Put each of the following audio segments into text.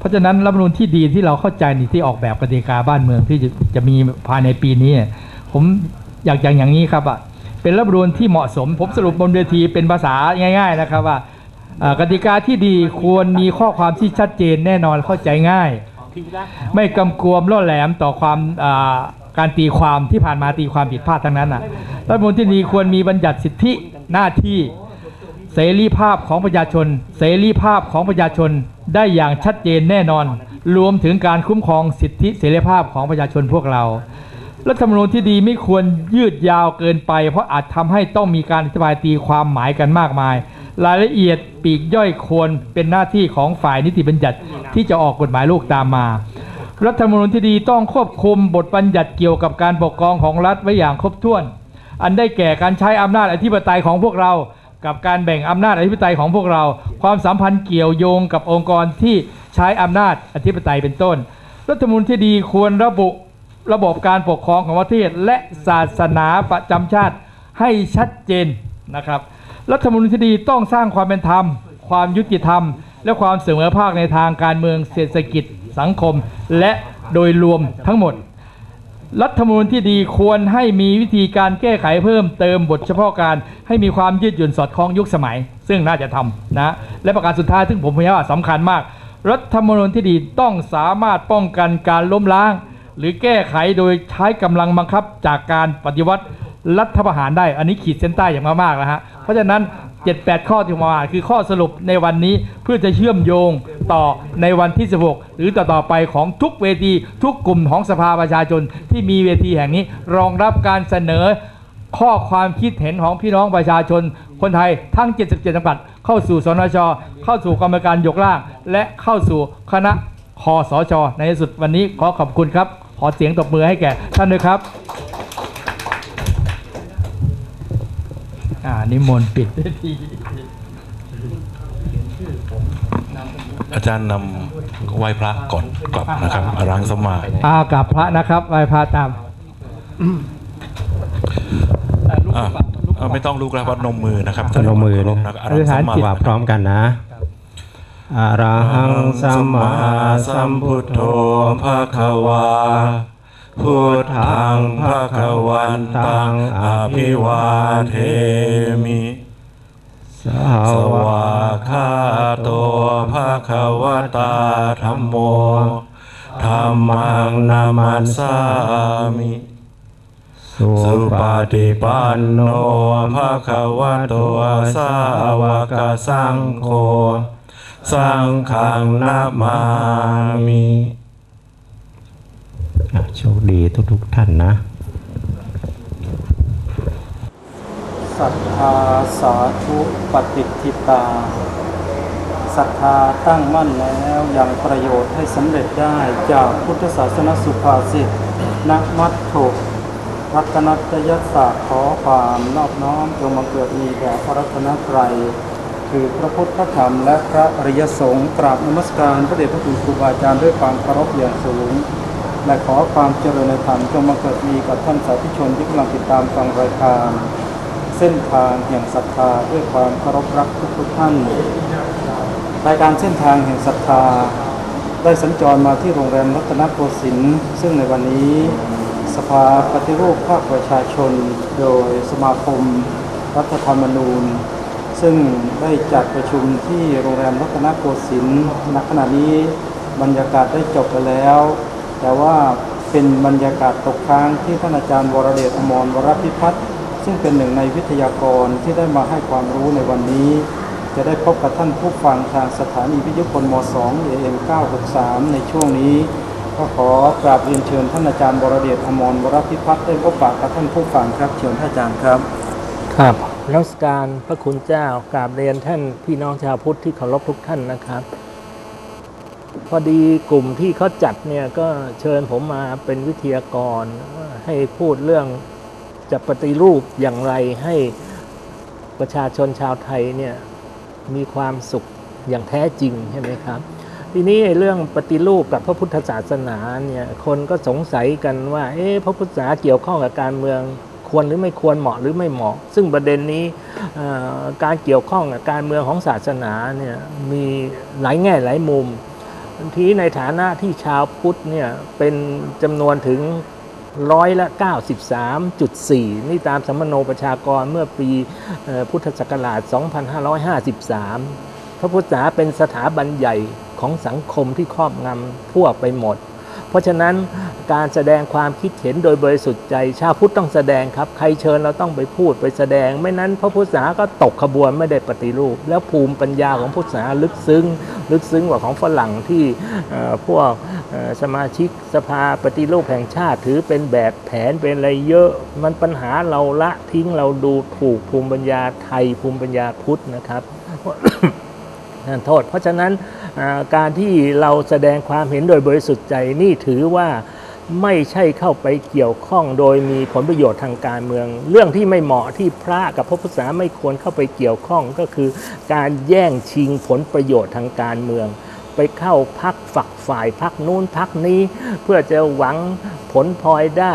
เพราะฉะนั้นรัฐมนูญที่ดีที่เราเข้าใจนี่ที่ออกแบบกติกาบ้านเมืองที่จะจะมีภายในปีนี้ ผมอยากอย่างอย่างนี้ครับอะเป็นรัฐมนูญที่เหมาะสม ผมสรุปบนเวทีเป็นภาษาง่าย ๆ นะครับว่ากติกาที่ดีควรมีข้อความที่ชัดเจนแน่นอนเข้าใจง่าย ไม่กำกวมล่อแหลมต่อความการตีความที่ผ่านมาตีความผิดพลาดทั้งนั้นอะรัฐมนูญที่ดีควรมีบัญญัติสิทธิหน้าที่ เสรีภาพของประชาชน เสรีภาพของประชาชนได้อย่างชัดเจนแน่นอน รวมถึงการคุ้มครองสิทธิเสรีภาพของประชาชนพวกเรารัฐธรรมนูญที่ดีไม่ควรยืดยาวเกินไป เพราะอาจทำให้ต้องมีการอธิบายตีความหมายกันมากมาย รายละเอียดปีกย่อยควรเป็นหน้าที่ของฝ่ายนิติบัญญัติที่จะออกกฎหมายลูกตามมา รัฐธรรมนูญที่ดีต้องควบคุมบทบัญญัติเกี่ยวกับการปกครองของรัฐไว้อย่างครบถ้วน อันได้แก่การใช้อำนาจอธิปไตยของพวกเรา กับการแบ่งอำนาจอธิปไตยของพวกเรา ความสัมพันธ์เกี่ยวโยงกับองค์กรที่ใช้อำนาจอธิปไตยเป็นต้น รัฐธรรมนูญที่ดีควรระบุระบบการปกครองของประเทศ และศาสนาประจำชาติให้ชัดเจนนะครับ รัฐธรรมนูญที่ดีต้องสร้างความเป็นธรรม ความยุติธรรม และความเสมอภาคในทางการเมืองเศรษฐกิจสังคม และโดยรวมทั้งหมด รัฐธรรมนูญที่ดีควรให้มีวิธีการแก้ไขเพิ่มเติมบทเฉพาะการ ให้มีความยืดหยุ่นสอดคล้องยุคสมัย ซึ่งน่าจะทำนะและประการสุดท้ายซึ่งผมพยายามสำคัญมาก รัฐธรรมนูญที่ดีต้องสามารถป้องกันการล้มล้าง หรือแก้ไขโดยใช้กำลังบังคับจากการปฏิวัติรัฐประหารได้ อันนี้ขีดเส้นใต้อย่างมากๆนะฮะเพราะฉะนั้น 7-8 ข้อที่ผมมาคือข้อสรุปในวันนี้เพื่อจะเชื่อมโยงต่อในวันที่ 16 หรือต่อต่อไปของทุกเวทีทุกกลุ่มของสภาประชาชน ที่มีเวทีแห่งนี้รองรับการเสนอข้อความคิดเห็นของพี่น้องประชาชน คนไทยทั้ง 77 จังหวัดเข้าสู่สนช เข้าสู่กรรมการยกร่าง และเข้าสู่คณะคอสช ในที่สุดวันนี้ขอขอบคุณครับ ขอเสียงตบมือให้แก่ท่านด้วยครับ อ่านิมนต์ปิดเวทีอาจารย์นำไหว้พระก่อนกลับนะครับล้างสมาธิอากับพระนะครับไหว้พระตามอะอะไม่ต้องลุกแล้วพนมมือนะครับพนมมือเคารนะพนะอรังสมากว่าพร้อมกันนะอะระหังสัมมาสัมพุทโธภะคะวา พุทธังภะคะวันตังอภิวาเทมิสวาวาคาโตภะคะวตาธัมโมธรรมังนามันสามิสุปฏิปันโนภะคะวะโตสาวกสังโฆสังฆังนามามิ โชคดีทุกๆท่านนะศรัทธาสาธุปฏิทิตาศรัทธาตั้งมั่นแล้วยังประโยชน์ให้สำเร็จได้จากพุทธศาสนสุภาษิตนักมัตถุรัตนัตยศาสตร์ขอความนอบน้อมจงมาเกิดมีแด่พระรัตนตรัยคือพระพุทธธรรมและพระอริยสงฆ์กราบนมัสการพระเดชพระคุณครูบาอาจารย์ด้วยความเคารพอย่างสูง และขอความเจริญในธรรมจงมาเกิดมีกับท่านสาธุชนที่กำลังติดตามฟังรายการเส้นทางแห่งศรัทธาด้วยความเคารพรักทุกทุกท่าน รายการเส้นทางแห่งศรัทธา ได้สัญจรมาที่โรงแรมรัตนโกสินทร์ซึ่งในวันนี้ สภาปฏิรูปภาคประชาชน โดยสมาคม รัฐธรรมนูญ ซึ่งได้จัดประชุมที่โรงแรมรัตนโกสินทร์ณขณะนี้บรรยากาศได้จบไปแล้ว แต่ว่าเป็นบรรยากาศตกค้างที่ท่านอาจารย์วรเดชอมรวรพิพัฒน์ซึ่งเป็นหนึ่งในวิทยากรที่ได้มาให้ความรู้ในวันนี้ จะได้พบกับท่านผู้ฟังทางสถานีวิทยุคนม2 AM 963 ในช่วงนี้ ก็ขอกราบเรียนเชิญท่านอาจารย์วรเดชอมรวรพิพัฒน์ได้พบปะกับท่านผู้ฟังครับเชิญท่านอาจารย์ครับ ครับนมัสการพระคุณเจ้ากราบเรียนท่านพี่น้องชาวพุทธที่เคารพทุกท่านนะครับ พอดีกลุ่มที่เขาจัดเนี่ยก็เชิญผมมาเป็นวิทยากร ให้พูดเรื่องจะปฏิรูปอย่างไรให้ประชาชนชาวไทยเนี่ยมีความสุขอย่างแท้จริงใช่ไหมครับ ทีนี้เรื่องปฏิรูปกับพระพุทธศาสนาเนี่ยคนก็สงสัยกันว่าเอ๊ะพระพุทธศาสนาเกี่ยวข้องกับการเมืองควรหรือไม่ควรเหมาะหรือไม่เหมาะ ซึ่งประเด็นนี้การเกี่ยวข้องกับการเมืองของศาสนาเนี่ยมีหลายแง่หลายมุม ทีในฐานะที่ชาวพุทธเนี่ยเป็นจำนวนถึงร้อยละ 93.4 นี่ตามสมมโนประชากรเมื่อปีพุทธศักราช 2553 พระพุทธศาสนาเป็นสถาบันใหญ่ของสังคมที่ครอบงำทั่วไปหมด เพราะฉะนั้นการแสดงความคิดเห็นโดยบริสุทธิ์ใจ ชาวพุทธต้องแสดงครับ ใครเชิญเราต้องไปพูดไปแสดง ไม่นั้นพระพุทธศาสนาก็ตกขบวนไม่ได้ปฏิรูป แล้วภูมิปัญญาของพุทธศาสนาลึกซึ้ง ลึกซึ้งกว่าของฝรั่งที่พวกสมาชิกสภาปฏิรูปแห่งชาติถือเป็นแบบแผนเป็นอะไรเยอะ มันปัญหาเราละทิ้งเราดูถูกภูมิปัญญาไทยภูมิปัญญาพุทธนะครับ โทษ เพราะฉะนั้นการที่เราแสดงความเห็นโดยบริสุทธิ์ใจนี่ถือว่าไม่ใช่เข้าไปเกี่ยวข้องโดยมีผลประโยชน์ทางการเมือง เรื่องที่ไม่เหมาะที่พระกับพระพุทธศาสนาไม่ควรเข้าไปเกี่ยวข้องก็คือ การแย่งชิงผลประโยชน์ทางการเมือง ไปเข้าพักฝักฝ่ายพักนู้นพักนี้ เพื่อจะหวังผลพลอยได้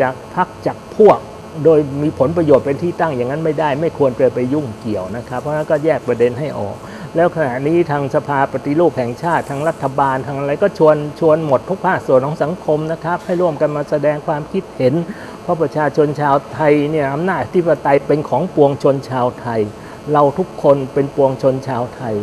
จากพักจากพวก โดยมีผลประโยชน์เป็นที่ตั้งอย่างนั้นไม่ได้ ไม่ควรไปไปยุ่งเกี่ยวนะครับ เพราะฉะนั้นก็แยกประเด็นให้ออก แล้วขณะนี้ทางสภาปฏิรูปแห่งชาติทางรัฐบาลทางอะไรก็ชวนชวนหมดทุกภาคส่วนของสังคมนะครับ ให้ร่วมกันมาแสดงความคิดเห็น เพราะประชาชนชาวไทยเนี่ยอำนาจที่ปไตยเป็นของปวงชนชาวไทย เราทุกคนเป็นปวงชนชาวไทย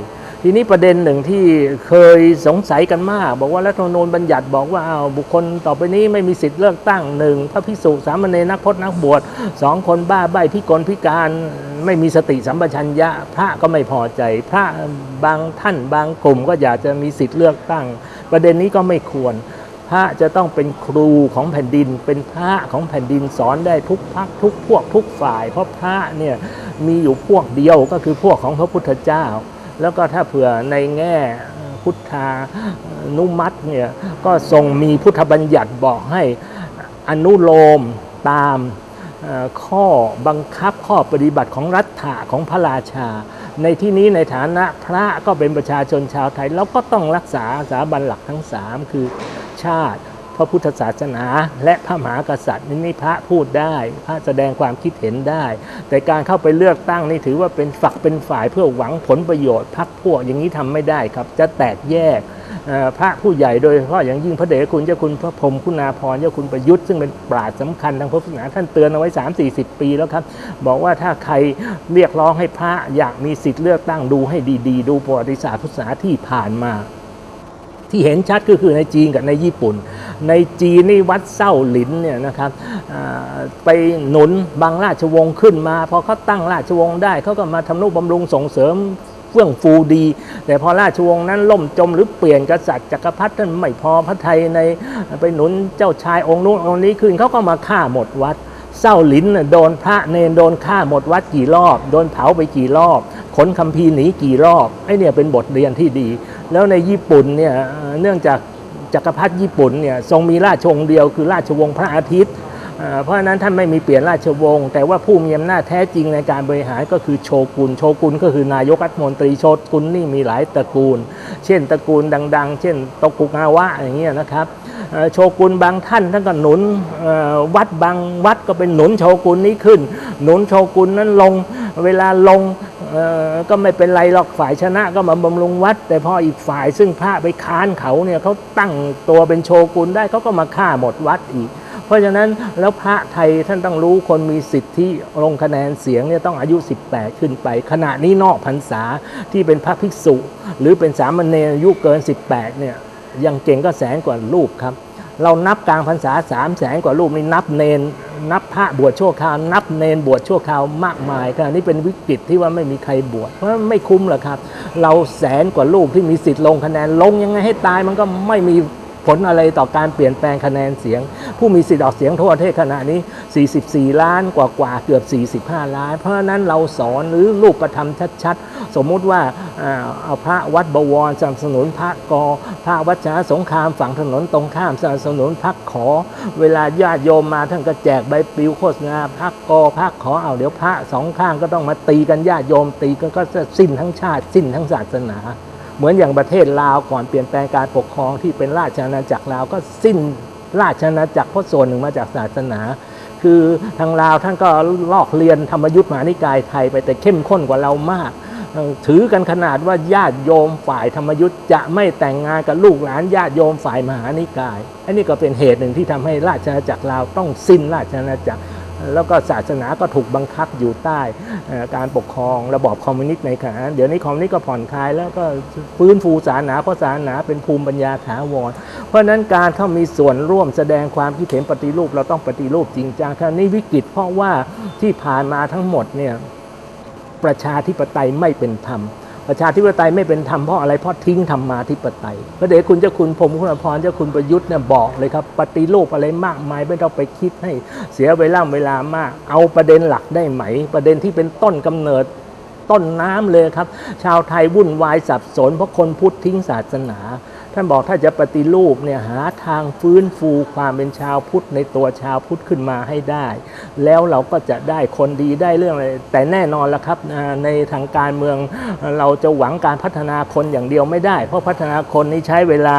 ทีนี้ประเด็นหนึ่งที่เคยสงสัยกันมาก บอกว่ารัฐธรรมนูญบัญญัติบอกว่าเอาบุคคลต่อไปนี้ไม่มีสิทธิ์เลือกตั้งหนึ่งพระพิสุสามเณรนักพจนักบวชสองคนบ้าใบพิกลพิการไม่มีสติสัมปชัญญะ พระก็ไม่พอใจ พระบางท่านบางกลุ่มก็อยากจะมีสิทธิ์เลือกตั้ง ประเด็นนี้ก็ไม่ควร พระจะต้องเป็นครูของแผ่นดิน เป็นพระของแผ่นดินสอนได้ทุกพักทุกพวกทุกฝ่าย เพราะพระเนี่ยมีอยู่พวกเดียวก็คือพวกของพระพุทธเจ้า แล้วก็ถ้าเผื่อในแง่พุทธานุมัติเนี่ยก็ทรงมีพุทธบัญญัติบอกให้อนุโลมตามข้อบังคับข้อปฏิบัติของรัฐะของพระราชา ในที่นี้ในฐานะพระก็เป็นประชาชนชาวไทยเราก็ต้องรักษาสถาบันหลักทั้ง 3 คือชาติ ระพุทธศาสนา และพระมหากษัตริย์นี่พระพูดได้ พระแสดงความคิดเห็นได้ แต่การเข้าไปเลือกตั้งนี่ถือว่าเป็นฝักเป็นฝ่ายเพื่อหวังผลประโยชน์พักพวกอย่างนี้ทำไม่ได้ครับ จะแตกแยกพระผู้ใหญ่โดยเฉพาะอย่างยิ่งพระเดชคุณเจ้าคุณพระพรมคุณาภรเจ้าคุณประยุทธ์ซึ่งเป็นปราชญ์สำคัญทางพุทธศาสนาท่านเตือนเอาไว้ 3 4 0 ปีแล้วครับ บอกว่าถ้าใครเรียกร้องให้พระอยากมีสิทธิ์เลือกตั้งดูให้ดี ๆ ดูประวัติศาสตร์พุทธศาสนาที่ผ่านมา ที่เห็นชัดก็คือในจีนกับในญี่ปุ่น ในจีนนี่วัดเส้าหลินเนี่ยนะครับไปหนุนบางราชวงศ์ขึ้นมาพอเขาตั้งราชวงศ์ได้เขาก็มาทำนุบำรุงส่งเสริมเฟื่องฟูดี แต่พอราชวงศ์นั้นล่มจมหรือเปลี่ยนกษัตริย์จักรพรรดิท่านไม่พอพระไทยในไปหนุนเจ้าชายองค์นู้นองค์นี้ขึ้นเขาก็มาฆ่าหมดวัดเศร้าลิ้นโดนพระเนนโดนฆ่าหมดวัดกี่รอบ โดนเผาไปกี่รอบ ขนคัมภีร์หนีกี่รอบไอ้เนี่ยเป็นบทเรียนที่ดี แล้วในญี่ปุ่นเนี่ยเนื่องจากจักรพรรดิญี่ปุ่นเนี่ยทรงมีราชวงศ์เดียวคือราชวงศ์พระอาทิตย์ เพราะฉะนั้นท่านไม่มีเปลี่ยนราชวงศ์แต่ว่าผู้มีอำนาจแท้จริงในการบริหารก็คือโชกุน โชกุนก็คือนายกรัฐมนตรีโชกุนนี่มีหลายตระกูล เช่นตระกูลดัง ๆ เช่นโตกุกาวะอย่างเงี้ยนะครับโชกุนบางท่านท่านก็หนุนวัดบางวัดก็เป็นหนุนโชกุนนี้ขึ้น หนุนโชกุนนั้นลงเวลาลงก็ไม่เป็นไรหรอกฝ่ายชนะก็มาบำรุงวัด แต่พออีกฝ่ายซึ่งพระไปค้านเขาเนี่ยเขาตั้งตัวเป็นโชกุนได้เขาก็มาฆ่าหมดวัดอีก ราะฉะนั้นแล้วพระไทยท่านต้องรู้คนมีสิทธิลงคะแนนเสียงเนี่ยต้องอายุ 18 ขึ้นไป ขณะนี้นอกพรรษาที่เป็นพระภิกษุ หรือเป็นสามเณรอายุเกิน 18เนี่ยยังเก่งก็แสนกว่ารูปครับ เรานับกลางพรรษาสามแสนกว่ารูปนี่นับเนนนับพระบวชชั่วคราว นับเนนบวชชั่วคราวมากมายขณะนี้เป็นวิกฤตที่ว่าไม่มีใครบวชเพราะไม่คุ้มหรอกครับ เราแสนกว่ารูปที่มีสิทธิ์ลงคะแนนลงยังไงให้ตายมันก็ไม่มี ผลอะไรต่อการเปลี่ยนแปลงคะแนนเสียง ผู้มีสิทธิ์ออกเสียงทั่วประเทศขณะนี้ 44 ล้านกว่ากว่าเกือบ 45 ล้าน เพราะฉะนั้นเราสอนหรือรูปธรรมชัดๆ สมมุติว่าเอาพระวัดบวรสนับสนุนพระกอพระวัชนะสงครามฝั่งถนนตรงข้ามสนับสนุนพระขอ เวลาญาติโยมมาท่านก็แจกใบปลิวโฆษณาพระกอพระขอเอาเดี๋ยวพระสองข้างก็ต้องมาตีกันญาติโยมตีกันก็จะสิ้นทั้งชาติสิ้นทั้งศาสนา เหมือนอย่างประเทศลาวก่อนเปลี่ยนแปลงการปกครองที่เป็นราชอาณาจักรลาวก็สิ้นราชอาณาจักรเพราะส่วนหนึ่งมาจากศาสนา คือทางลาวท่านก็ลอกเรียนธรรมยุทธ์มหานิกายไทยไปแต่เข้มข้นกว่าเรามาก ถือกันขนาดว่าญาติโยมฝ่ายธรรมยุทธ์จะไม่แต่งงานกับลูกหลานญาติโยมฝ่ายมหานิกาย อันนี้ก็เป็นเหตุหนึ่งที่ทำให้ราชอาณาจักรลาวต้องสิ้นราชอาณาจักร แล้วก็ศาสนาก็ถูกบังคับอยู่ใต้การปกครองระบอบคอมมิวนิสต์ในขณะเดี๋ยวนี้คอมมิวนิสต์ก็ผ่อนคลายแล้วก็ฟื้นฟูศาสนาเพราะศาสนาเป็นภูมิปัญญาถาวรเพราะนั้นการเข้ามีส่วนร่วมแสดงความคิดเห็นปฏิรูปเราต้องปฏิรูปจริงจังคราวนี้วิกฤตเพราะว่าที่ผ่านมาทั้งหมดเนี่ยประชาธิปไตยไม่เป็นธรรม ประชาธิปไตยไม่เป็นธรรมเพราะอะไรเพราะทิ้งธรรมมาธิปไตยพระเดชคุณเจ้าคุณผมคุณอภรเจ้าคุณประยุทธ์เนี่ยบอกเลยครับปฏิรูปอะไรมากมายไม่ต้องไปคิดให้เสียเวลาเวลามาก เอาประเด็นหลักได้ไหม ประเด็นที่เป็นต้นกำเนิดต้นน้ำเลยครับ ชาวไทยวุ่นวายสับสนเพราะคนพุทธทิ้งศาสนา ท่านบอกถ้าจะปฏิรูปเนี่ยหาทางฟื้นฟูความเป็นชาวพุทธในตัวชาวพุทธขึ้นมาให้ได้ แล้วเราก็จะได้คนดีได้เรื่องอะไรแต่แน่นอนละครับในทางการเมืองเราจะหวังการพัฒนาคนอย่างเดียวไม่ได้ เพราะพัฒนาคนนี้ใช้เวลา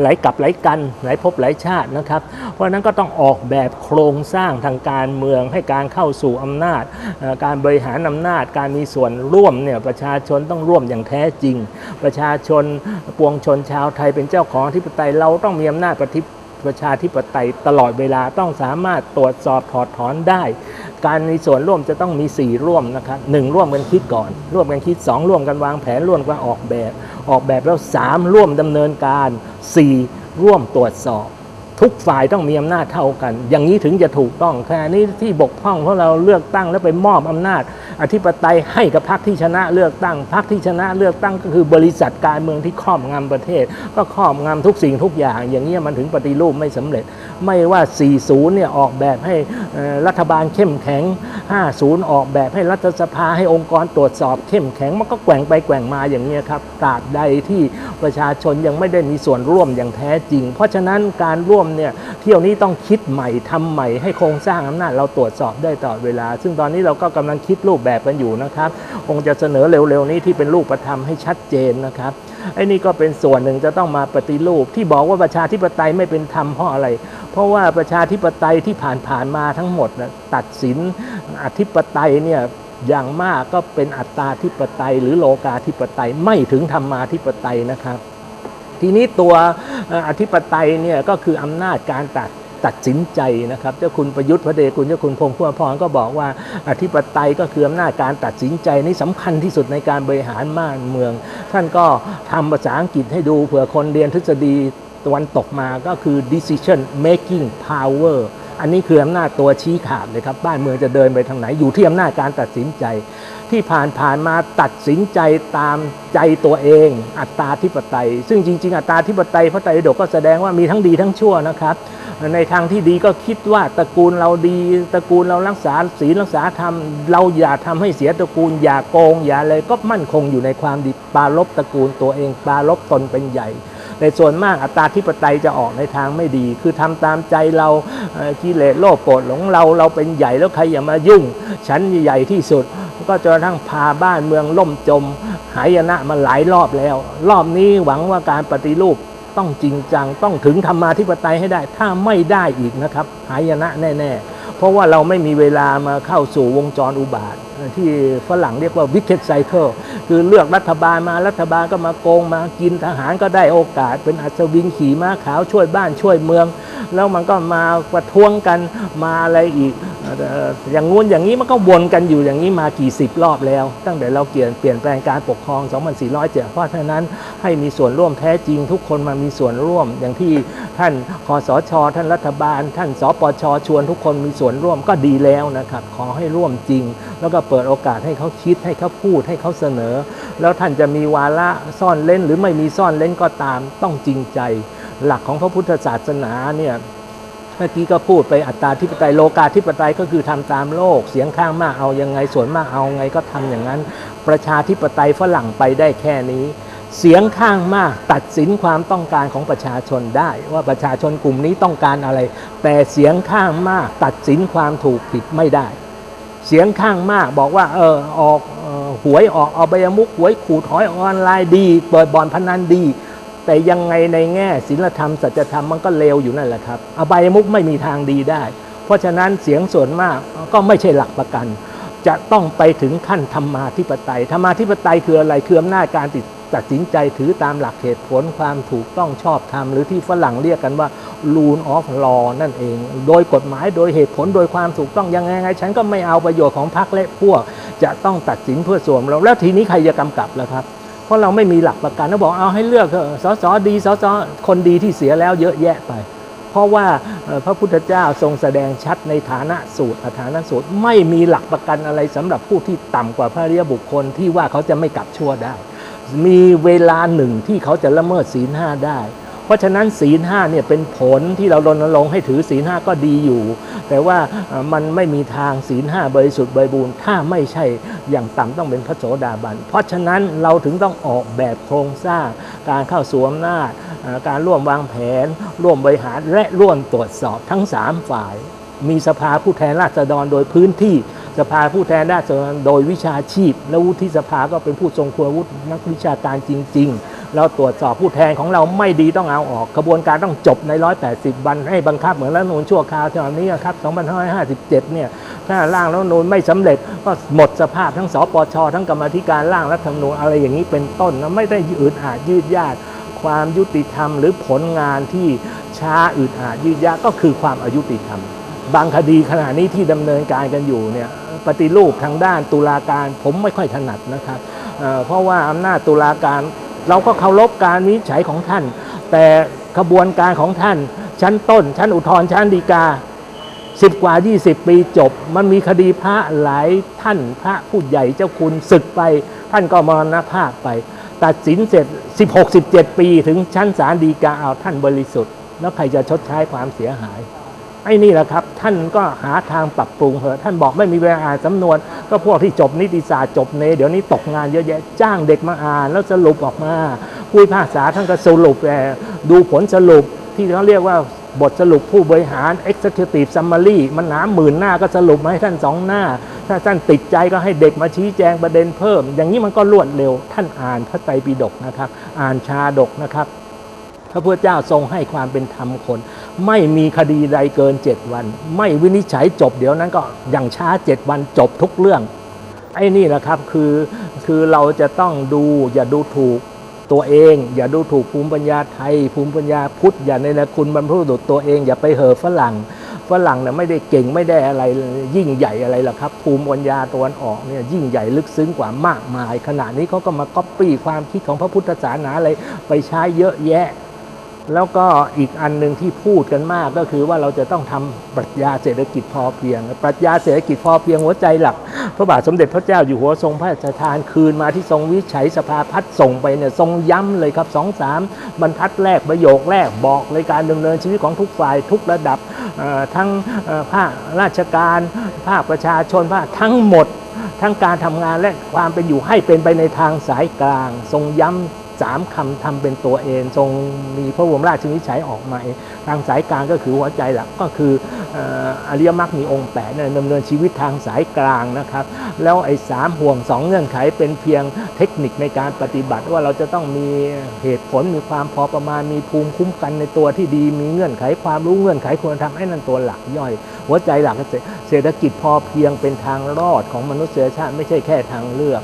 หลายกับหลายกันหลายภพหลายชาตินะครับ เพราะนั้นก็ต้องออกแบบโครงสร้างทางการเมืองให้การเข้าสู่อำนาจ การบริหารอำนาจ การมีส่วนร่วมเนี่ยประชาชนต้องร่วมอย่างแท้จริง ประชาชนปวงชนชาวไทยเป็นเจ้าของอธิปไตยเราต้องมีอำนาจประทิปประชาธิปไตยตลอดเวลาต้องสามารถตรวจสอบถอดถอนได้ การมีส่วนร่วมจะต้องมี 4 ร่วมนะครับหนึ่งร่วมกันคิดก่อน ร่วมกันคิด 2 ร่วมกันวางแผนร่วมกันออกแบบ ออกแบบแล้ว 3 ร่วมดำเนินการ 4 ร่วมตรวจสอบ ทุกฝ่ายต้องมีอำนาจเท่ากัน อย่างนี้ถึงจะถูกต้องขณะนี้ที่บกพร่องเพราะเราเลือกตั้งแล้วไปมอบอำนาจ อธิปไตยให้กับพรรคที่ชนะเลือกตั้งพรรคที่ชนะเลือกตั้งก็คือบริษัทการเมืองที่ครอบงำประเทศ ก็ครอบงำทุกสิ่งทุกอย่าง อย่างนี้มันถึงปฏิรูปไม่สำเร็จ ไม่ว่า 40 เนี่ยออกแบบให้รัฐบาลเข้มแข็ง 50 ออกแบบให้รัฐสภาให้องค์กรตรวจสอบเข้มแข็งมันก็แกว่งไปแกว่งมาอย่างนี้ครับตราบใดที่ประชาชนยังไม่ได้มีส่วนร่วมอย่างแท้จริง เพราะฉะนั้นการร่วมเนี่ยเที่ยวนี้ต้องคิดใหม่ทำใหม่ให้โครงสร้างอำนาจเราตรวจสอบได้ตลอดเวลา ซึ่งตอนนี้เราก็กำลังคิดรูปแบบกันอยู่นะครับ คงจะเสนอเร็วๆนี้ที่เป็นรูปธรรมให้ชัดเจนนะครับไอ้นี่ก็เป็นส่วนหนึ่งจะต้องมาปฏิรูปที่บอกว่าประชาธิปไตยไม่เป็นธรรมเพราะอะไร เพราะว่าประชาธิปไตยที่ผ่านผ่านๆมาทั้งหมดนะตัดสินอธิปไตยเนี่ยอย่างมากก็เป็นอัตตาธิปไตย หรือโลกาธิปไตยไม่ถึงธรรมาธิปไตยนะครับ ทีนี้ตัวอธิปไตยเนี่ยก็คืออำนาจการตัดตัดสินใจนะครับเจ้าคุณประยุทธ์พระเดชคุณเจ้าคุณพงษ์พัวพรก็บอกว่าอธิปไตยก็คืออำนาจการตัดสินใจนี่สำคัญที่สุดในการบริหารบ้านเมือง ท่านก็ทำภาษาอังกฤษให้ดูเผื่อคนเรียนทฤษฎีตะวันตกมาก็คือ decision making power อันนี้คืออำนาจตัวชี้ขาดเลยครับ บ้านเมืองจะเดินไปทางไหน อยู่ที่อำนาจการตัดสินใจ ที่ผ่านผ่านมาตัดสินใจตามใจตัวเอง อัตตาธิปไตย ซึ่งจริง ๆ อัตตาธิปไตยพระไตรปิฎกก็แสดงว่ามีทั้งดีทั้งชั่วนะครับ ในทางที่ดีก็คิดว่าตระกูลเราดีตระกูลเรารักษาศีลรักษาธรรมเราอย่าทำให้เสียตระกูล อย่าโกงอย่าอะไรก็มั่นคงอยู่ในความดีปารบตระกูลตัวเองปารบตนเป็นใหญ่ ในส่วนมากอัตตาธิปไตยจะออกในทางไม่ดี คือทำตามใจเรากิเลสโลภโกรธหลงเราเราเป็นใหญ่แล้วใครอย่ามายุ่ง ฉันใหญ่ที่สุด ก็จนกระทั่งพาบ้านเมืองล่มจม หายนะมาหลายรอบแล้ว รอบนี้หวังว่าการปฏิรูปต้องจริงจัง ต้องถึงธรรมาธิปไตยให้ได้ ถ้าไม่ได้อีกนะครับ หายนะแน่ ๆ เพราะว่าเราไม่มีเวลามาเข้าสู่วงจรอุบาท ที่ฝรั่งเรียกว่า wicked cycle คือเลือกรัฐบาลมารัฐบาลก็มาโกงมากินทหารก็ได้โอกาส เป็นอัศวินขี่ม้าขาวช่วยบ้านช่วยเมือง แล้วมันก็มาประท้วงกันมาอะไรอีก อย่างงู้นอย่างนี้มันก็วนกันอยู่อย่างนี้มากี่สิบรอบแล้ว ตั้งแต่เราเปลี่ยนเปลี่ยนแปลงการปกครอง 2407เพราะฉะนั้นให้มีส่วนร่วมแท้จริง ทุกคนมามีส่วนร่วมอย่างที่ท่านคอสช ท่านรัฐบาล ท่านสปชชวนทุกคนมีส่วนร่วมก็ดีแล้วนะครับ ขอให้ร่วมจริง แล้วก็เปิดโอกาสให้เขาคิดให้เขาพูดให้เขาเสนอ แล้วท่านจะมีวาระซ่อนเล่นหรือไม่มีซ่อนเล่นก็ตามต้องจริงใจ หลักของพระพุทธศาสนาเนี่ยเมื่อกี้ก็พูดไปอัตตาธิปไตยโลกาธิปไตยก็คือทำตามโลก เสียงข้างมากเอายังไงส่วนมากเอาไงก็ทำอย่างนั้น ประชาธิปไตยฝรั่งไปได้แค่นี้เสียงข้างมากตัดสินความต้องการของประชาชนได้ ว่าประชาชนกลุ่มนี้ต้องการอะไร แต่เสียงข้างมากตัดสินความถูกผิดไม่ได้ เสียงข้างมากบอกว่าเออออกออหวยออกเอาใบมุกหวยขูดหอยออนไลน์ดี เปิดบ่อนพนันดี แต่ยังไงในแง่ศีลธรรมสัจธรรมมันก็เลวอยู่นั่นแหละครับเอบายมุกไม่มีทางดีได้ เพราะฉะนั้นเสียงส่วนมากก็ไม่ใช่หลักประกัน จะต้องไปถึงขั้นธรรมาธิปไตยธรรมาธิปไตยคืออะไรคืออำนาจการตัดสินใจถือตามหลักเหตุผลความถูกต้องชอบธรรมหรือที่ฝรั่งเรียกกันว่า rule of law นั่นเอง โดยกฎหมายโดยเหตุผลโดยความถูกต้องยังไงไง ฉันก็ไม่เอาประโยชน์ของพรรคและพวก จะต้องตัดสินเพื่อส่วนเราแล้วทีนี้ใครจะกำกับล่ะครับ เพราะเราไม่มีหลักประกันเราบอกเอาให้เลือกเถอสสดีสสคนดีที่เสียแล้วเยอะแยะไป เพราะว่าพระพุทธเจ้าทรงแสดงชัดในฐานะสูตรฐานะสูตรไม่มีหลักประกันอะไรสำหรับผู้ที่ต่ำกว่าพระอริยบุคคลที่ว่าเขาจะไม่กลับชั่วได้ มีเวลาหนึ่งที่เขาจะละเมิดศีลห้าได้ เพราะฉะนั้นศีลห้าเนี่ยเป็นผลที่เรารณรงค์ให้ถือศีลห้าก็ดีอยู่ แต่ว่ามันไม่มีทางศีลห้าบริสุทธิ์บริบูรณ์ถ้าไม่ใช่อย่างต่ำต้องเป็นพระโสดาบัน เพราะฉะนั้นเราถึงต้องออกแบบโครงสร้างการเข้าสวมหน้าจการร่วมวางแผน ร่วมบริหารและร่วมตรวจสอบทั้ง 3 ฝ่าย มีสภาผู้แทนราษฎรโดยพื้นที่สภาผู้แทนราษฎรโดยวิชาชีพ และวุฒิสภาก็เป็นผู้ทรงคุณวุฒินักวิชาการจริง ๆ เราตรวจสอบผู้แทนของเราไม่ดีต้องเอาออกกระบวนการต้องจบใน 180 วัน ให้บังคับเหมือนรัฐนูญชั่วคราวฉบับนี้ครับ 2557 เนี่ย ถ้าร่างรัฐนูญไม่สำเร็จก็หมดสภาพทั้งสปชทั้งกรรมธิการร่างรัฐธรรมนูญอะไรอย่างนี้เป็นต้นนะไม่ได้อืดอาดยืดยาดความยุติธรรม หรือผลงานที่ช้าอืดอาดยืดยาดก็คือความอายุติธรรม บางคดีขณะนี้ที่ดำเนินการกันอยู่เนี่ยปฏิรูปทางด้านตุลาการผมไม่ค่อยถนัดนะครับเพราะว่าอำนาจตุลาการ เราก็เคารพการวินิจฉัยของท่าน แต่กระบวนการของท่าน ชั้นต้น ชั้นอุทธรณ์ชั้นฎีกาสิบกว่า 20 ปีจบ มันมีคดีพระหลายท่านพระผู้ใหญ่เจ้าคุณศึกไป ท่านก็มรณภาพไป ตัดสินเสร็จ 16-17 ปีถึงชั้นศาลฎีกาเอาท่านบริสุทธิ์ แล้วใครจะชดใช้ความเสียหาย ไอ้นี่แหละครับ ท่านก็หาทางปรับปรุงเถอะท่านบอกไม่มีเวลาอ่านสำนวน ก็พวกที่จบนิติศาสตร์จบเนเดี๋ยวนี้ตกงานเยอะแยะจ้างเด็กมาอ่าน แล้วสรุปออกมาผู้พิพากษาท่านก็สรุปแต่ดูผลสรุปที่เขาเรียกว่าบทสรุปผู้บริหาร Executive Summary มันหนาหมื่นหน้าก็สรุปมาให้ท่านสองหน้า ถ้าท่านติดใจก็ให้เด็กมาชี้แจงประเด็นเพิ่ม อย่างนี้มันก็รวดเร็ว ท่านอ่านพระไตรปิฎกนะครับ อ่านชาดกนะครับ พระพุทธเจ้าทรงให้ความเป็นธรรมคน ไม่มีคดีใดเกิน 7 วัน ไม่วินิจฉัยจบเดี๋ยวนั้นก็อย่างช้า 7 วันจบทุกเรื่อง ไอ้นี่แหละครับคือคือเราจะต้องดูอย่าดูถูกตัวเอง อย่าดูถูกภูมิปัญญาไทย ภูมิปัญญาพุทธอย่าในนะคุณบรรพบุรุษตัวเอง อย่าไปเห่อฝรั่งฝรั่งเนี่ยไม่ได้เก่งไม่ได้อะไรยิ่งใหญ่อะไรหรอกครับ ภูมิปัญญาตะวันออกเนี่ยยิ่งใหญ่ลึกซึ้งกว่ามากมาย ขณะนี้เขาก็มาก๊อปปี้ความคิดของพระพุทธศาสนาอะไรไปใช้เยอะแยะ แล้วก็อีกอันหนึ่งที่พูดกันมากก็คือว่าเราจะต้องทำปรัชญาเศรษฐกิจพอเพียง ปรัชญาเศรษฐกิจพอเพียงหัวใจหลัก พระบาทสมเด็จพระเจ้าอยู่หัวทรงพระราชทานคืนมาที่ทรงวิจัยสภาพัฒน์ส่งไปเนี่ยทรงย้ำเลยครับสองสามบรรทัดแรกประโยคแรกบอกเลยการดำเนินชีวิตของทุกฝ่ายทุกระดับทั้งภาคราชการ ภาคประชาชนภาคทั้งหมด ทั้งการทำงานและความเป็นอยู่ให้เป็นไปในทางสายกลาง ทรงย้ำ สามคำทำเป็นตัวเองทรงมีพระบรมราชวินิจฉัยออกมาเองทางสายกลางก็คือหัวใจหลักก็คืออริยมรรคมีองค์แปดเนี่ยดำเนินชีวิตทางสายกลางนะครับ แล้วไอ้สามห่วงสองเงื่อนไขเป็นเพียงเทคนิคในการปฏิบัติว่าเราจะต้องมีเหตุผลมีความพอประมาณมีภูมิคุ้มกันในตัวที่ดีมีเงื่อนไขความรู้เงื่อนไขควรทำให้นั่นตัวหลักย่อย หัวใจหลักก็เศรษฐกิจพอเพียงเป็นทางรอดของมนุษยชาติไม่ใช่แค่ทางเลือก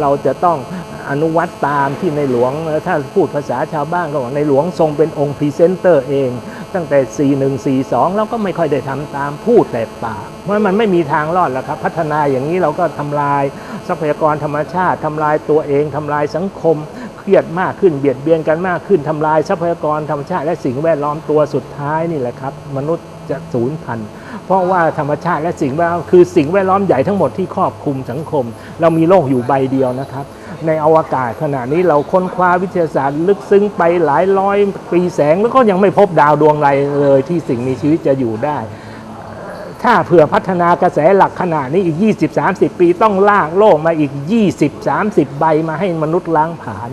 เราจะต้อง อนุวัตตามที่ในหลวง ถ้าพูดภาษาชาวบ้านก็บอกในหลวงทรงเป็นองค์พรีเซนเตอร์เอง ตั้งแต่ 41 42เราก็ไม่ค่อยได้ทำตามพูดแต่ปากเพราะมันไม่มีทางรอดแล้วครับ พัฒนาอย่างนี้เราก็ทำลายทรัพยากรธรรมชาติทำลายตัวเองทำลายสังคมเครียดมากขึ้นเบียดเบียนกันมากขึ้นทำลายทรัพยากรธรรมชาติและสิ่งแวดล้อมตัวสุดท้ายนี่แหละครับ มนุษย์จะสูญพันธุ์เพราะว่าธรรมชาติและสิ่งแวดล้อมคือสิ่งแวดล้อมใหญ่ทั้งหมดที่ครอบคลุมสังคม เรามีโลกอยู่ใบเดียวนะครับ ในอวกาศขณะนี้เราค้นคว้าวิทยาศาสตร์ ลึกซึ้งไปหลายร้อยปีแสงแล้วก็ยังไม่พบดาวดวงใดเลยที่สิ่งมีชีวิตจะอยู่ได้ ถ้าเผื่อพัฒนากระแสหลักขนาดนี้อีก 20-30 ปีต้องลากโลกมาอีก 20-30 ใบมาให้มนุษย์ล้างผลาญ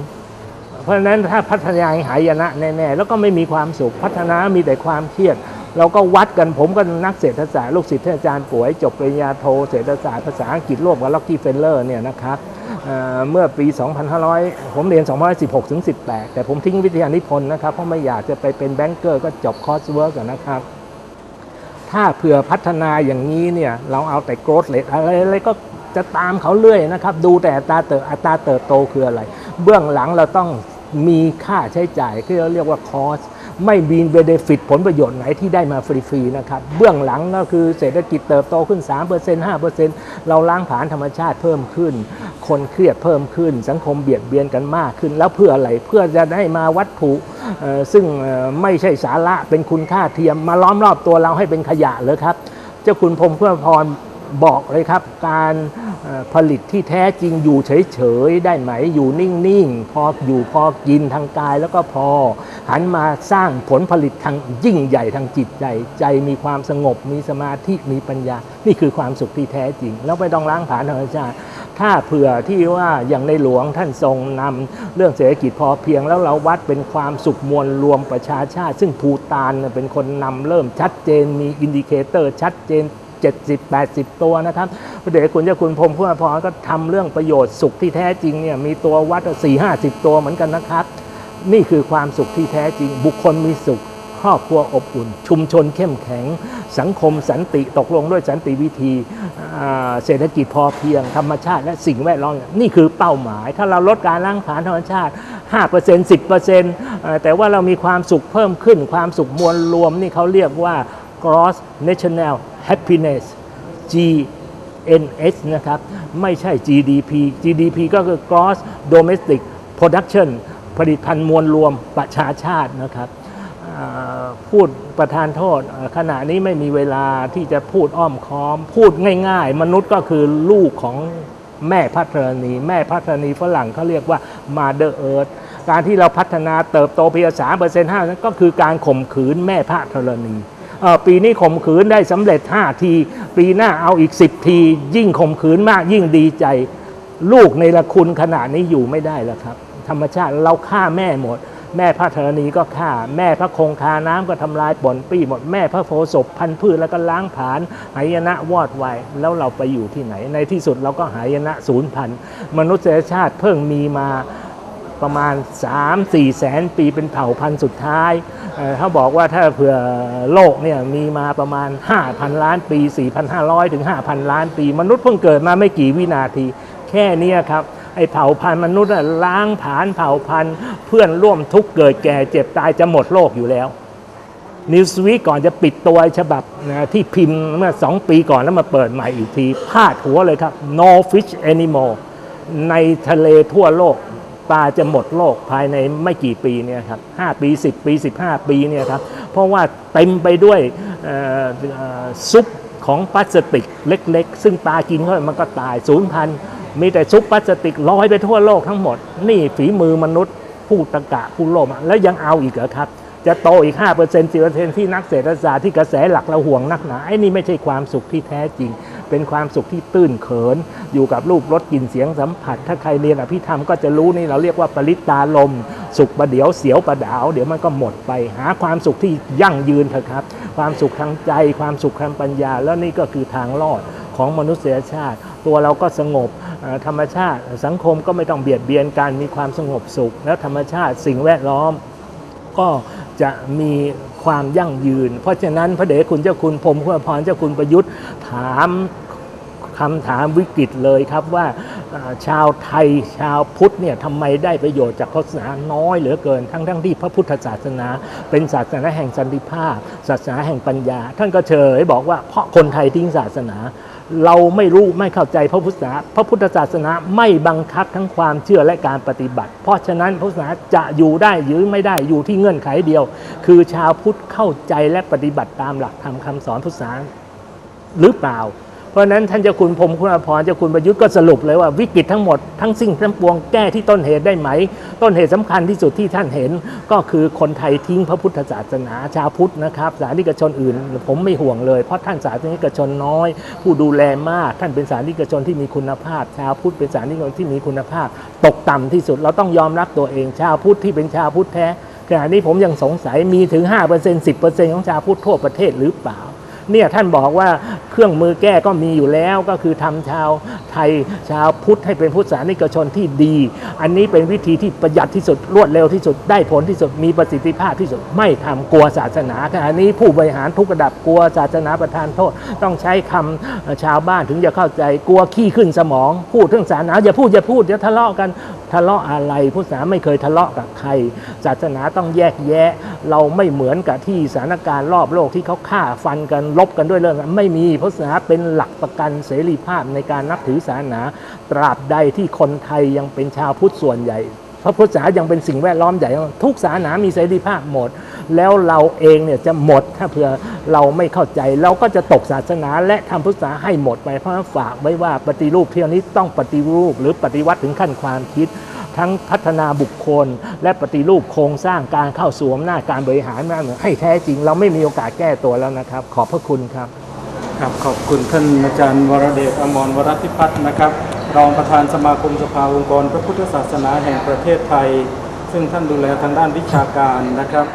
เพราะฉะนั้นถ้าพัฒนาหายนะแน่ๆแล้วก็ไม่มีความสุขพัฒนามีแต่ความเครียด เราก็วัดกันผมก็นักเศรษฐศาสตร์ลูกศิษย์ท่านอาจารย์ป่วยจบปริญญาโทเศรษฐศาสตร์ภาษาอังกฤษร่วมกับล็อกกี้เฟลเลอร์เนี่ยนะครับเมื่อปี 2500 ผมเรียน 2516 ถึง 18 แต่ผมทิ้งวิทยานิพนธ์นะครับ เพราะไม่อยากจะไปเป็นแบงเกอร์ก็จบคอร์สเวิร์กนะครับ ถ้าเผื่อพัฒนาอย่างนี้เนี่ยเราเอาแต่ growth rate อะไรอะไรก็จะตามเขาเรื่อยนะครับ ดูแต่อัตราเติบอัตราเติบโตคืออะไร เบื้องหลังเราต้องมีค่าใช้จ่ายที่เราเรียกว่า cost ไม่มีเบเดฟิตผลประโยชน์ไหนที่ได้มาฟรีๆนะครับเบื้องหลังก็คือเศรษฐกิจเติบโตขึ้น 3% 5%เราล้างผลาญธรรมชาติเพิ่มขึ้น คนเครียดเพิ่มขึ้น สังคมเบียดเบียนกันมากขึ้น แล้วเพื่ออะไรเพื่อจะได้มาวัตถุซึ่งไม่ใช่สาระเป็นคุณค่าเทียมมาล้อมรอบตัวเราให้เป็นขยะเลยครับ เจ้าคุณพรมเพื่อพร บอกเลยครับ การผลิตที่แท้จริงอยู่เฉยๆได้ไหมอยู่นิ่งๆ พออยู่พอกินทางกายแล้วก็พอ หันมาสร้างผลผลิตทางยิ่งใหญ่ทางจิตใจ ใจมีความสงบมีสมาธิมีปัญญา นี่คือความสุขที่แท้จริง แล้วไม่ต้องล้างผลาญธรรมชาติถ้าเผื่อที่ว่าอย่างในหลวงท่านทรงนำเรื่องเศรษฐกิจพอเพียงแล้วเราวัดเป็นความสุขมวลรวมประชาชาติ ซึ่งภูตานเนี่ยเป็นคนนำเริ่มชัดเจนมีอินดิเคเตอร์ชัดเจน 70 80 ตัวนะครับพระเดชคุณเจ้าคุณพรมผู้อภรก็ทำเรื่องประโยชน์สุขที่แท้จริงเนี่ยมีตัววัด4 50 ตัวเหมือนกันนะครับ นี่คือความสุขที่แท้จริง บุคคลมีสุขครอบครัวอบอุ่น ชุมชนเข้มแข็ง สังคมสันติตกลงด้วยสันติวิธีเศรษฐกิจพอเพียง ธรรมชาติและสิ่งแวดล้อมนี่คือเป้าหมาย ถ้าเราลดการล้างผลาญธรรมชาติ 5% 10%เอ่อแต่ว่าเรามีความสุขเพิ่มขึ้น ความสุขมวลรวมนี่เขาเรียกว่า gross national happiness GNS นะครับ ไม่ใช่ GDP GDP ก็คือ gross domestic production ผลิตภัณฑ์มวลรวมประชาชาตินะครับพูดประธานโทษ ขณะนี้ไม่มีเวลาที่จะพูดอ้อมค้อม พูดง่าย ๆ มนุษย์ก็คือลูกของแม่พัฒรณีแม่พัฒรณีฝรั่งเขาเรียกว่า Mother Earth การที่เราพัฒนาเติบโตเพียงสามเปอร์เซ็นต์ห้านั้นก็คือการข่มขืนแม่พระธรณี ปีนี้ข่มขืนได้สำเร็จ 5 ที ปีหน้าเอาอีก 10 ที ยิ่งข่มขืนมากยิ่งดีใจ ลูกในละคุณขนาดนี้อยู่ไม่ได้แล้วครับ ธรรมชาติเราฆ่าแม่หมด แม่พระธรณีก็ฆ่า แม่พระคงคาน้ำก็ทำลายป่นปี้หมดแม่พระโพศพพันพืชแล้วก็ล้างผาญหายนะวอดวายแล้วเราไปอยู่ที่ไหน ในที่สุดเราก็หายนะศูนย์พันมนุษยชาติเพิ่งมีมา ประมาณ 3-4แสนปีเป็นเผ่าพันธุ์สุดท้ายเขาบอกว่าถ้าเผื่อโลกเนี่ยมีมาประมาณ 5,000 ล้านปี 4,500 ถึง 5,000 ล้านปี มนุษย์เพิ่งเกิดมาไม่กี่วินาที แค่นี้ครับไอ้เผ่าพันธุ์มนุษย์ล้างผาญเผ่าพันธุ์เพื่อนร่วมทุกข์เกิดแก่เจ็บตายจะหมดโลกอยู่แล้วนิวสวีก่อนจะปิดตัวฉบับนะที่พิมพ์เมื่อ 2 ปีก่อนแล้วมาเปิดใหม่อีกทีพาดหัวเลยครับ no fish anymore ในทะเลทั่วโลก ปลาจะหมดโลกภายในไม่กี่ปีเนี่ยครับ5ปี 10 ปี 15 ปีเนี่ยครับเพราะว่าเต็มไปด้วยซุปของพลาสติกเล็ก ๆ ซึ่งปลากินเข้าไปมันก็ตายสูญพันมีแต่ซุปพลาสติกลอยไปทั่วโลกทั้งหมด นี่ฝีมือมนุษย์ผู้ตะกะผู้โลภแล้วยังเอาอีกเหรอครับ จะโตอีก 5% 10%ที่นักเศรษฐศาสตร์ที่กระแสหลักเราห่วงนักหนาไอ้นี่ไม่ใช่ความสุขที่แท้จริง เป็นความสุขที่ตื้นเขิน อยู่กับรูปรสกลิ่นเสียงสัมผัส ถ้าใครเรียนอภิธรรมก็จะรู้นี่เราเรียกว่าปริตตาลม สุขประเดี๋ยวเสียวประดาว เดี๋ยวมันก็หมดไปหาความสุขที่ยั่งยืนเถอะครับ ความสุขทางใจ ความสุขทางปัญญา แล้วนี่ก็คือทางรอดของมนุษยชาติ ตัวเราก็สงบธรรมชาติสังคมก็ไม่ต้องเบียดเบียนกันมีความสงบสุข แล้วธรรมชาติสิ่งแวดล้อม ก็จะมีความยั่งยืน เพราะฉะนั้นพระเดชคุณเจ้าคุณพรมคุณพรเจ้าคุณประยุทธ์ถาม คำถามวิกฤตเลยครับว่าชาวไทยชาวพุทธเนี่ยทำไมได้ประโยชน์จากศาสนาน้อยเหลือเกิน ทั้งทั้งที่พระพุทธศาสนา เป็นศาสนาแห่งสันติภาพ ศาสนาแห่งปัญญา ท่านก็เฉยบอกว่าเพราะคนไทยทิ้งศาสนา เราไม่รู้ไม่เข้าใจพระพุทธศาสนาพระพุทธศาสนาไม่บังคับทั้งความเชื่อและการปฏิบัติ เพราะฉะนั้นพระศาสนาจะอยู่ได้หรือไม่ได้อยู่ที่เงื่อนไขเดียว คือชาวพุทธเข้าใจและปฏิบัติตามหลักธรรมคำสอนพุทธศาสนาหรือเปล่า เพราะนั้นท่านเจ้าคุณพรมคุณอภรเจ้าคุณประยุทธ์ก็สรุปเลยว่าวิกฤตทั้งหมดทั้งสิ้นทั้งปวงแก้ที่ต้นเหตุได้ไหม ต้นเหตุสำคัญที่สุดที่ท่านเห็น ก็คือคนไทยทิ้งพระพุทธศาสนาชาวพุทธนะครับสานิกชนอื่น ผมไม่ห่วงเลย เพราะท่านสานิกชนน้อย ผู้ดูแลมาก ท่านเป็นสานิกชนที่มีคุณภาพ ชาวพุทธเป็นสานิกชนที่มีคุณภาพ ตกต่ำที่สุดเราต้องยอมรับตัวเอง ชาวพุทธที่เป็นชาวพุทธแท้ขณะนี้ผมยังสงสัยมีถึง5% 10%ของชาวพุทธทั่วประเทศหรือเปล่า เนี่ยท่านบอกว่าเครื่องมือแก้ก็มีอยู่แล้วก็คือทำชาวไทยชาวพุทธให้เป็นพุทธศาสนิกชนที่ดี อันนี้เป็นวิธีที่ประหยัดที่สุดรวดเร็วที่สุดได้ผลที่สุดมีประสิทธิภาพที่สุดไม่ทำกลัวศาสนาขณะนี้ผู้บริหารทุกระดับกลัวศาสนาประทานโทษ ต้องใช้คำเอ่อชาวบ้านถึงจะเข้าใจกลัวขี้ขึ้นสมอง พูดเรื่องศาสนาอย่าพูดอย่าพูดเดี๋ยวทะเลาะกัน ทะเลาะอะไรพุทธศาสนาไม่เคยทะเลาะกับใคร ศาสนาต้องแยกแยะ เราไม่เหมือนกับที่สถานการณ์รอบโลกที่เขาฆ่าฟันกันลบกันด้วยเรื่องนั้นไม่มีพุทธศาสนาเป็นหลักประกันเสรีภาพในการนับถือศาสนา ตราบใดที่คนไทยยังเป็นชาวพุทธส่วนใหญ่ พระพุทธศาสนายังเป็นสิ่งแวดล้อมใหญ่ทุกศาสนามีเสรีภาพหมด แล้วเราเองเนี่ยจะหมดถ้าเผื่อเราไม่เข้าใจ เราก็จะตกศาสนาและทำพุทธศาสนาให้หมดไปเพราะฝากไว้ว่าปฏิรูปเที่ยวนี้ต้องปฏิรูปหรือปฏิวัติถึงขั้นความคิด ทั้งพัฒนาบุคคล และปฏิรูปโครงสร้างการเข้าสู่อำนาจการบริหารมาให้แท้จริง เราไม่มีโอกาสแก้ตัวแล้วนะครับ ขอบพระคุณครับครับขอบคุณท่านอาจารย์วรเดชอมรวรพิพัฒน์นะครับ รองประธานสมาคมสภาองค์กร พระพุทธศาสนาแห่งประเทศไทย ซึ่งท่านดูแลทางด้านวิชาการนะครับ